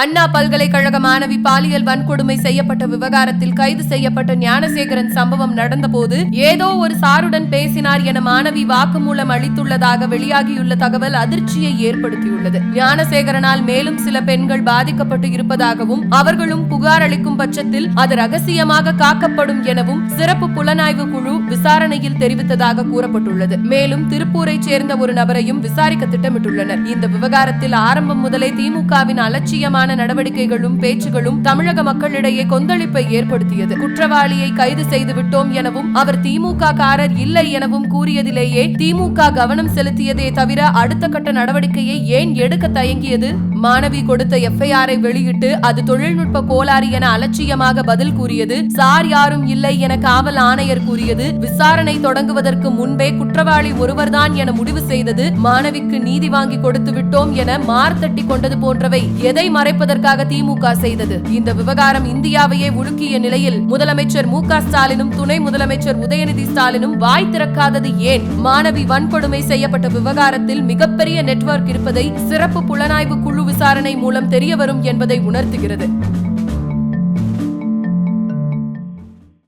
அண்ணா பல்கலைக்கழக மாணவி பாலியல் வன்கொடுமை செய்யப்பட்ட விவகாரத்தில் கைது செய்யப்பட்ட ஞானசேகரன் சம்பவம் நடந்தபோது ஏதோ ஒரு சாருடன் பேசினார் என மாணவி வாக்குமூலம் அளித்துள்ளதாக வெளியாகியுள்ள தகவல் அதிர்ச்சியை ஏற்படுத்தியுள்ளது. ஞானசேகரனால் மேலும் சில பெண்கள் பாதிக்கப்பட்டு இருப்பதாகவும் அவர்களும் புகார் அளிக்கும் பட்சத்தில் அது ரகசியமாக காக்கப்படும் எனவும் சிறப்பு புலனாய்வு குழு விசாரணையில் தெரிவித்ததாக கூறப்பட்டுள்ளது. மேலும் திருப்பூரைச் சேர்ந்த ஒரு நபரையும் விசாரிக்க திட்டமிட்டுள்ளனர். இந்த விவகாரத்தில் ஆரம்பம் முதலே திமுகவின் அலட்சியமான நடவடிக்கைகளும் பேச்சுகளும் தமிழக மக்களிடையே கொந்தளிப்பை ஏற்படுத்தியது. குற்றவாளியை கைது செய்து விட்டோம் எனவும் அவர் திமுக காரர் இல்லை எனவும் கூறியதிலேயே திமுக கவனம் செலுத்தியதே தவிர அடுத்த கட்ட நடவடிக்கையை ஏன் எடுக்க தயங்கியது? மாணவி கொடுத்த எஃப்ஐஆரை வெளியிட்டு அது தொழில்நுட்ப கோளாறு என அலட்சியமாக பதில் கூறியது. சார் யாரும் இல்லை என காவல் ஆணையர் கூறியது. விசாரணை தொடங்குவதற்கு முன்பே குற்றவாளி ஒருவர்தான் என முடிவு செய்தது. மாணவிக்கு நீதி வாங்கி கொடுத்து விட்டோம் என மார்த்தட்டி கொண்டது போன்றவை எதை மறை மறைப்பதற்காக திமுக செய்தது. இந்த விவகாரம் இந்தியாவையே உலுக்கிய நிலையில் முதலமைச்சர் மு க ஸ்டாலினும் துணை முதலமைச்சர் உதயநிதி ஸ்டாலினும் வாய் திறக்காதது ஏன்? மாணவி வன்கொடுமை செய்யப்பட்ட விவகாரத்தில் மிகப்பெரிய நெட்வொர்க் இருப்பதை சிறப்பு புலனாய்வு குழு விசாரணை மூலம் தெரியவரும் என்பதை உணர்த்துகிறது.